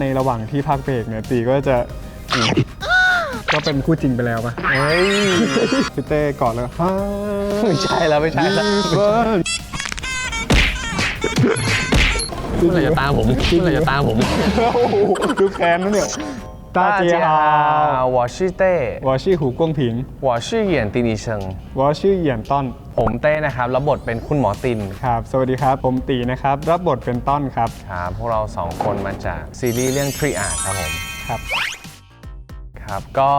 ในระหว่างที่พักเบรกเนี่ยตีก็จะอืมก็เป็นคู่จริงไปแล้วปะเฮ้ยพี่เต้ก่อนแล้วฮ่าไม่ใช่แล้วไม่ใช่แล้วเบิร์นเมื่อไหร่จะตามผมเมื่อไหร่จะตามผมโอ้โหดูแค้นนะเนี่ย 大家好，我是เต้我是胡光平，我是เหียนตินอีเชิง我是演ต้นผมเต้นะครับรับบทเป็นคุณหมอตินครับ สวัสดีครับ ผมตีนะครับ รับบทเป็นต้นครับ ครับพวกเราสองคนมาจากซีรีส์เรื่องทรีอาร์ครับผม ครับ ครับ ก็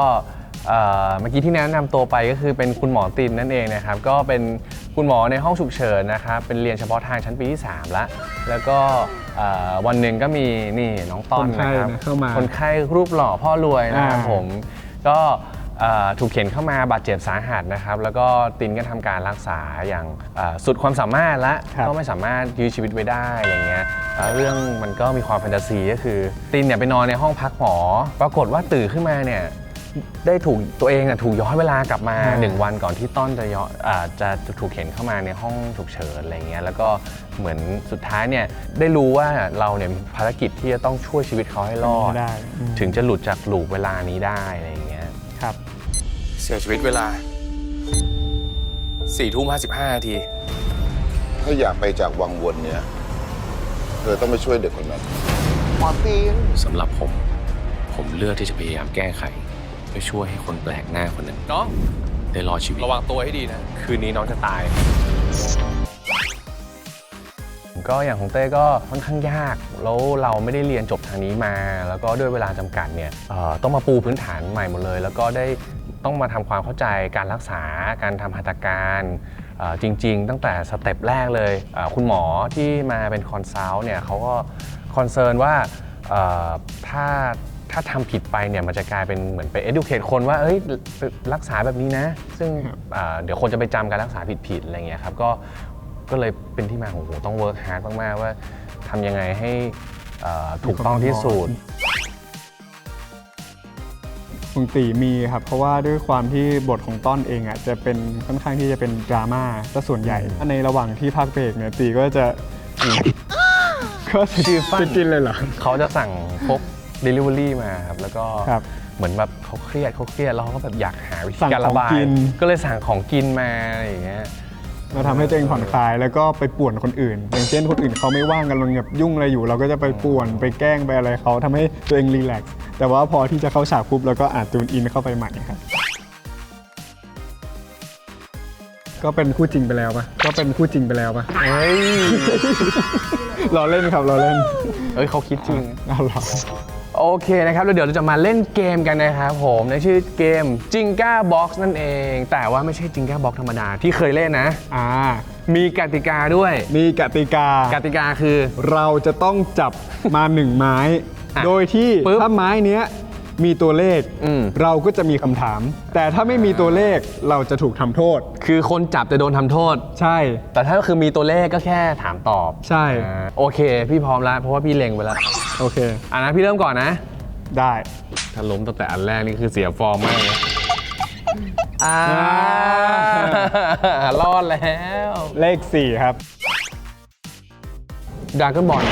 เเมื่อกี้ที่แนะนำตัวไปก็คือเป็นคุณหมอตินนั่นเองนะครับ ก็เป็น คุณหมอในห้องฉุกเฉินนะครับเป็นเรียนเฉพาะทางชั้นปีที่3แล้วแล้วก็เอ่อวันหนึ่งก็มีนี่น้องต้อนคนไข้นะครับนะเข้ามาคนไข้รูปหล่อพ่อรวยนะครับอ่า ผมก็เอ่อถูกเข็นเข้ามาบาดเจ็บสาหัสนะครับ แล้วก็ตินก็ทำการรักษาอย่างเอ่อสุดความสามารถและครับ ก็ไม่สามารถยื้อชีวิตไว้ได้อะไรเงี้ยแล้วเรื่องมันก็มีความแฟนตาซีก็คือตินเนี่ยไปนอนในห้องพักหมอ ปรากฏว่าตื่นขึ้นมาเนี่ย ได้ถูกตัวเองอะถูกย้อนเวลากลับมาอ่าหนึ่งวันก่อนที่ต้นจะย้อนอ่าจะถูกเข็นเข้ามาในห้องฉุกเฉินอะไรเงี้ยแล้วก็เหมือนสุดท้ายเนี่ยได้รู้ว่าเราเนี่ยมีภารกิจที่จะต้องช่วยชีวิตเขาให้รอดไม่ได้อืมถึงจะหลุดจากลูปเวลานี้ได้อะไรเงี้ยครับเสียชีวิตเวลา4ทุ่ม55นาทีถ้าอยากไปจากวังวนเนี่ยเธอต้องไปช่วยเด็กคนนั้นสำหรับผม ผมเลือกที่จะพยายามแก้ไขเพื่อช่วยให้คนแปลกหน้าคนนั้นน้องได้รอดชีวิต ระวังตัวให้ดีนะ คืนนี้น้องจะตาย ก็อย่างของเต้ก็ค่อนข้างยาก แล้วเราไม่ได้เรียนจบทางนี้มา แล้วก็ด้วยเวลาจำกัดเนี่ยเอ่อต้องมาปูพื้นฐานใหม่หมดเลย แล้วก็ได้ต้องมาทำความเข้าใจการรักษาการทำหัตถการเอ่อจริง ๆ ตั้งแต่สเต็ปแรกเลยเอ่อคุณหมอที่มาเป็นคอนซัลท์เนี่ยเขาก็คอนเซิร์นว่าเอ่อถ้า ถ้าทำผิดไปเนี่ยมันจะกลายเป็นเหมือนไป educate คนว่าเอ้ยรักษาแบบนี้นะ ซึ่งเอ่อเดี๋ยวคนจะไปจำการรักษาผิดๆอะไรเงี้ยครับก็ก็เลยเป็นที่มาของโอ้โหต้องเวิร์กฮาร์ดมากๆว่าทำยังไงให้เอ่อถูกต้องที่สุดคุณตีมีครับ เพราะว่าด้วยความที่บทของต้อนเองอะจะเป็นค่อนข้างที่จะเป็นดราม่าซะส่วนใหญ่ ในระหว่างที่พักเบรกเนี่ยตีก็จะอืมก็จะชื่อฟันจะกินเลยเหรอเขาจะสั่งพวก Delivery มาครับแล้วก็ครับเหมือนแบบเขาเครียดเขาเครียดแล้วเขาก็แบบอยากหาวิธีสั่งการระบาของกิยน ก็เลยสั่งของกินมาอะไรอย่างเงี้ยมาทำให้ตัวเองผ่อนคลายแล้วก็ไปป่วนคนอื่น อย่างเช่นคนอื่นเขาไม่ว่างกันเราแบบยุ่งอะไรอยู่ เราก็จะไปป่วนไปแกล้งไปอะไรเขาทำให้ตัวเองรีแลกซ์แต่ว่าพอที่จะเข้าฉากปุ๊บเราก็อาจจูนอินเข้าไปใหม่ครับ ก็เป็นคู่จริงไปแล้วปะก็เป็นคู่จริงไปแล้วปะเฮ้ย เราเล่นครับเราเล่น เอ้ยเขาคิดจริงเอาหรอ โอเคนะครับแล้วเดี๋ยวเราจะมาเล่นเกมกันนะครับผมในชื่อเกมจิงก้าบ็อกซ์นั่นเอง แต่ว่าไม่ใช่จิงก้าบ็อกธรรมดาที่เคยเล่นนะ อ่า มีกติกาด้วย มีกติกากติกาคือ เราจะต้องจับมาหนึ่งไม้อะโดยที่ปึ๊บ ถ้าไม้เนี้ย มีตัวเลขอืม เราก็จะมีคำถาม แต่ถ้าไม่มีตัวเลขเราจะถูกทำโทษ คือคนจับจะโดนทำโทษ ใช่ แต่ถ้าคือมีตัวเลขก็แค่ถามตอบใช่ อ่าโอเค พี่พร้อมแล้วเพราะว่าพี่เล็งไปแล้วโอเค อะนะพี่เริ่มก่อนนะ ได้ ถ้าล้มตั้งแต่อันแรกนี่คือเสียฟอร์มมากเลยอ่ารอดแล้วเลข 4 ครับดราก้อนบอล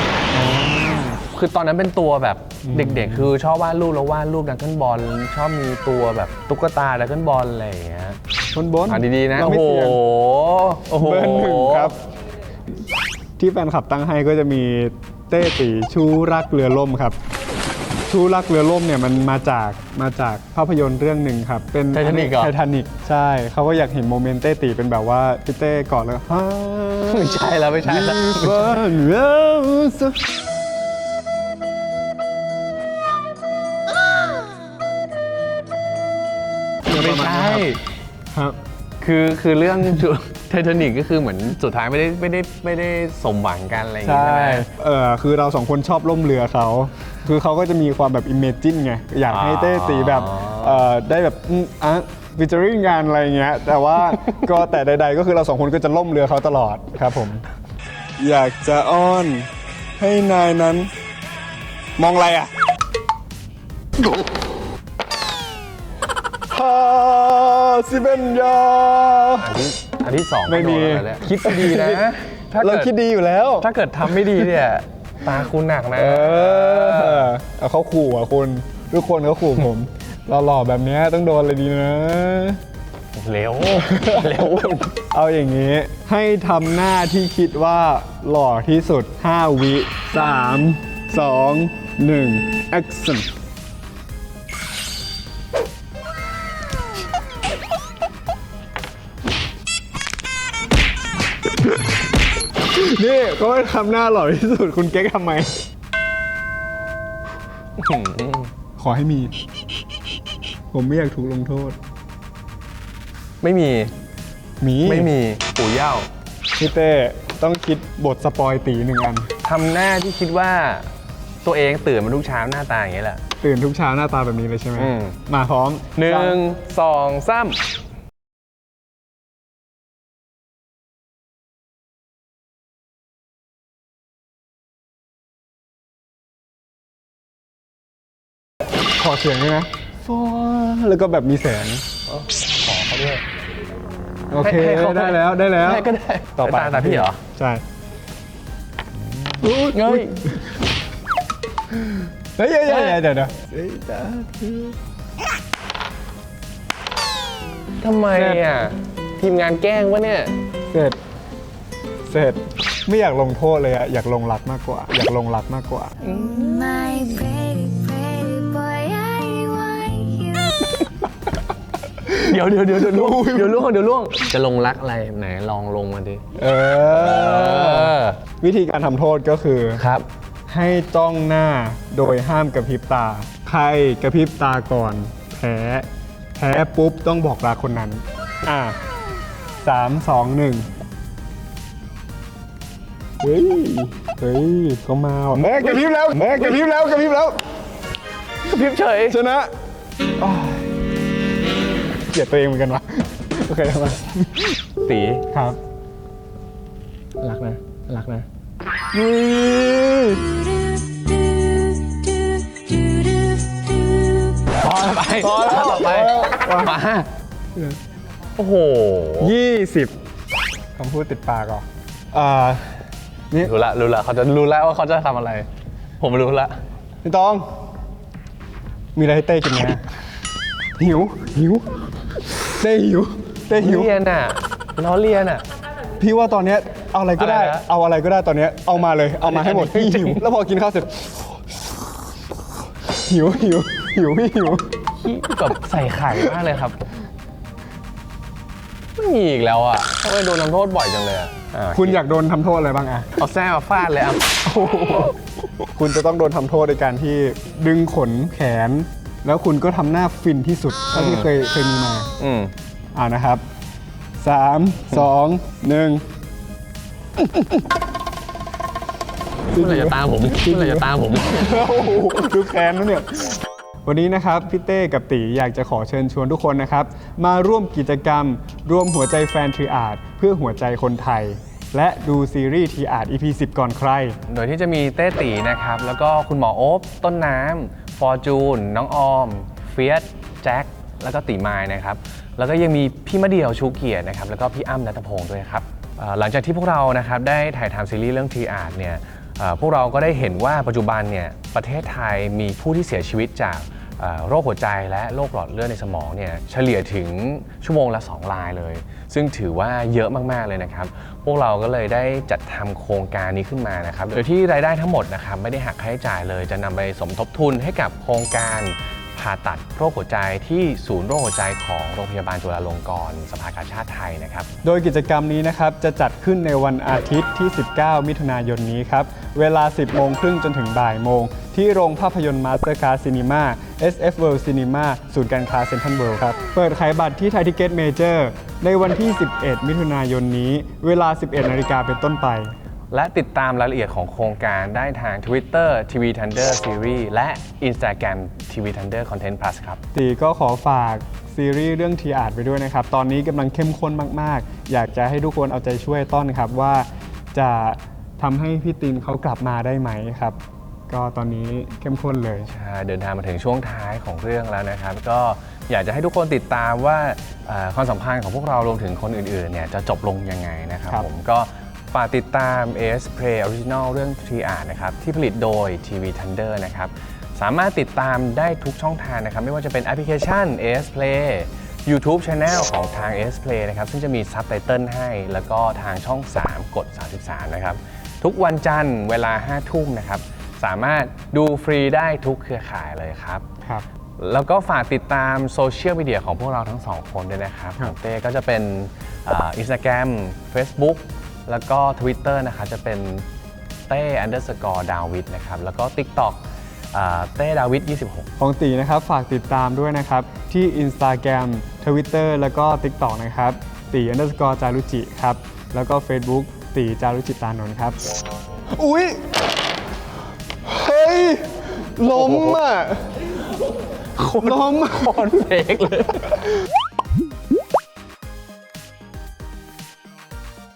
คือตอนนั้นเป็นตัวแบบเด็ก ๆ คือชอบวาดรูปแล้ววาดรูปดราก้อนบอลชอบมีตัวแบบตุ๊กตาดราก้อนบอลอะไรอย่างเงี้ยชนบนอ่านดีๆนะเราโอ้ไม่โหเสี่ยงโอ้โหเบอร์หนึ่งครับ ที่แฟนคลับตั้งให้ก็จะมีเต้ตีชูรักเรือล่มครับ ชูรักเรือล่มเนี่ยมันมาจากมาจากภาพยนตร์เรื่องหนึ่งครับ เป็นไททานิกเหรอ ไททานิกใช่เขาก็อยากเห็นโมเมนต์เต้ตีเป็นแบบว่าพี่เต้กอดแล้วฮ่า ไม่ใช่แล้วไม่ใช่แล้วไม่ ครับ คือคือเรื่องไททานิกก็คือเหมือนสุดท้ายไม่ได้ไม่ได้ไม่ได้สมหวังกันอะไรอย่างใช่เงี้ยใช่ไหม เออคือเราสองคนชอบล่มเรือเขา คือเขาก็จะมีความแบบอิมเมจินไง อยากให้เต้ตีแบบอ๋อเอ่อได้แบบอืมอะฟิชเจอริงงานอะไรเงี้ย แต่ว่า ก็แต่ใด ๆ ก็คือเราสองคนก็จะล่มเรือเขาตลอดครับผม อยากจะอ้อนให้นายนั้น มองอะไรอะ ซิเบนยา อันที่อันที่สองไม่มี ก็โดนแล้วแหละคิดดีนะถ้าเราเกิดคิดดีอยู่แล้ว ถ้าเกิดทำไม่ดีเนี่ยตาคุณหนักนะ เออเอาเขาขู่อะคุณ ทุกคนเขาขู่ผม เราหล่อแบบเนี้ยต้องโดนเลยดีนะ เร็ว เร็ว เอาอย่างนี้ ให้ทำหน้าที่คิดว่าหล่อที่สุด 5 วิ 3 2 1 action นี่เขาให้ทำหน้าหล่อที่สุดคุณเก๊กทำไม ขอให้มี ผมไม่อยากถูกลงโทษ ไม่มีมีไม่มีปู่เย่าพี่เต้ต้องคิดบทสปอยตีหนึ่งอันทำหน้าที่คิดว่าตัวเองตื่นมาทุกเช้าหน้าตาอย่างนี้แหละ ตื่นทุกเช้าหน้าตาแบบนี้เลยใช่ไหมอืม มาพร้อมหนึ่งสองสาม ขอเสียงด้วยนะฟอแล้วก็แบบมีแสงขอเขาด้วยโอเคให้ให้เขา ได้แล้วได้แล้วได้ก็ได้ต่อไปตาตาพี่เหรอใช่เฮ้ยเฮ้ยเดี๋ยวเดี๋ยวเดี๋ยวเดี๋ยวทำไมอะ ทีมงานแกล้งวะเนี่ย เสร็จ เสร็จ ไม่อยากลงโทษเลยอะอยากลงรักมากกว่า อยากลงรักมากกว่า My pretty, เดี๋ยวเดี๋ยวเดี๋ยวเดี๋ยวล่วงเดี๋ยวล่วงเดี๋ยวล่วงจะลงรักอะไรไหนลองลงมาดิเออ วิธีการทำโทษก็คือ ครับ ให้จ้องหน้าโดยห้ามกระพริบตา ใครกระพริบตาก่อนแพ้แพ้ปุ๊บต้องบอกรักคนนั้น อะสามสองหนึ่งเฮ้ย เฮ้ยก็มาว่ะแม่กระพริบแล้วแม่กระพริบแล้วกระพริบแล้วพิบเฉยชนะอ้าว เกลียดตัวเองเหมือนกันวะโอเคมาตีครับรักนะรักนะเฮ้ยพอแล้วไปพอแล้วไปมาโอ้โหยี่สิบคำพูดติดปากเหรออ่านี่รู้ละรู้ละเขาจะรู้แล้วว่าเขาจะทำอะไร ผมรู้ละพี่ตอง มีอะไรให้เต้กินไหมอะหิวหิว เต้หิวเต้หิว เรียนอะล้อเรียนอะ พี่ว่าตอนเนี้ยเอาอะไรก็ได้ อะไรนะ เอาอะไรก็ได้ตอนเนี้ยเอามาเลย เอามาให้หมดอันนี้พี่หิว แล้วพอกินข้าวเสร็จ หิวหิวหิวพี่หิว ขี้แบบใส่ไข่มากเลยครับ ไม่มีอีกแล้วอะทำไมโดนทำโทษบ่อยจังเลยอะอะคุณอยากโดนทำโทษอะไรบ้างอะ เอาแส้มาฟาดเลยอะ คุณจะต้องโดนทำโทษในการที่ดึงขนแขน แล้วคุณก็ทำหน้าฟินที่สุดเท่าที่เคยเคยมีมาอืมอ่านะครับสามสองหนึ่งเมื่อไหร่จะตามผมเมื่อไหร่จะตามผม โอ้โหดูแค้นนะเนี่ย วันนี้นะครับพี่เต้กับตีอยากจะขอเชิญชวนทุกคนนะครับ มาร่วมกิจกรรม ร่วมหัวใจแฟนทีอาร์ตเพื่อหัวใจคนไทย และดูซีรีส์ทีอาร์ต EP 10 ก่อนใคร โดยที่จะมีเต้ตีนะครับ แล้วก็คุณหมอโอ๊บต้นน้ำฟ อร์จูนน้องออมเฟียสแจ็คแล้วก็ตีไมายนะครับ แล้วก็ยังมีพี่มะเดี่ยวชูเกียรตินะครับ แล้วก็พี่อ้ำนัทพงศ์ด้วยครับหลังจากที่พวกเรานะครับได้ถ่ายทำซีรีส์เรื่องทีอาร์ตเนี่ยพวกเราก็ได้เห็นว่าปัจจุบันเนี่ยประเทศไทยมีผู้ที่เสียชีวิตจาก โรคหัวใจและโรคหลอดเลือดในสมองเนี่ยเฉลี่ยถึงชั่วโมงละ2รายเลย ซึ่งถือว่าเยอะมากๆเลยนะครับ พวกเราก็เลยได้จัดทำโครงการนี้ขึ้นมานะครับ โดยที่รายได้ทั้งหมดนะครับไม่ได้หักค่าใช้จ่ายเลย จะนำไปสมทบทุนให้กับโครงการผ่าตัดโรคหัวใจที่ศูนย์โรคหัวใจของโรงพยาบาลจุฬาลงกรณ์สภากาชาติไทยนะครับ โดยกิจกรรมนี้นะครับจะจัดขึ้นในวันอาทิตย์ที่ 19 มิถุนายนนี้ครับ เวลา 10 โมงครึ่งจนถึงบ่ายโมง ที่โรงภาพยนตร์มาสเตอร์ค s ์ซีนีมา SF World Cinema ศูนย์การค้าเซ็นทรัลเวิลด์ครับ เปิดขายบัตรที่ไทยทิเก็ตเมเจอร์ในวันที่ 11 มิถุนายนนี้ เวลา 11 นาฬิกาเป็นต้นไป และติดตามรายละเอียดของโครงการได้ทาง Twitter TV Thunder Series และ Instagram TV Thunder Content Plus ครับ ตีก็ขอฝากซีรีส์เรื่องทีอาร์ตไปด้วยนะครับ ตอนนี้กำลังเข้มข้นมาก ๆ อยากจะให้ทุกคนเอาใจช่วยต้นครับว่าจะทำให้พี่ตินเขากลับมาได้ไหมครับ ก็ตอนนี้เข้มข้นเลย ใช่เดินทางมาถึงช่วงท้ายของเรื่องแล้วนะครับ ก็อยากจะให้ทุกคนติดตามว่าเอ่อความสัมพันธ์ของพวกเรารวมถึงคนอื่นๆเนี่ยจะจบลงยังไงนะครับครับผมก็ฝากติดตาม AS Play Original เรื่อง Tree Art นะครับที่ผลิตโดย TV Thunder นะครับสามารถติดตามได้ทุกช่องทางนะครับ ไม่ว่าจะเป็นแอปพลิเคชัน AS Play YouTube Channel ของทาง AS Play นะครับซึ่งจะมีซับไตเติลให้ แล้วก็ทางช่อง 3 กด 33 นะครับ ทุกวันจันทร์เวลา 5 ทุ่มนะครับ สามารถดูฟรีได้ทุกเครือข่ายเลยครับ ครับ แล้วก็ฝากติดตามโซเชียลมีเดียของพวกเราทั้งสองคนด้วยนะครับครัขบองเต้ก็จะเป็นอินสตาแกรม Facebook แล้วก็ Twitter นะครับจะเป็นเต้ underscore ดาวิดนะครับ แล้วก็ TikTok อ่าเต้ดาวิด26 ของตีนะครับฝากติดตามด้วยนะครับ ที่ Instagram Twitter แล้วก็ TikTok นะครับตี underscore จารุจิครับ แล้วก็ Facebook ตีจารุจิตานนท์ครับ อุ๊ยเฮ้ย ล้มอะล้ม คอนเฟกเลย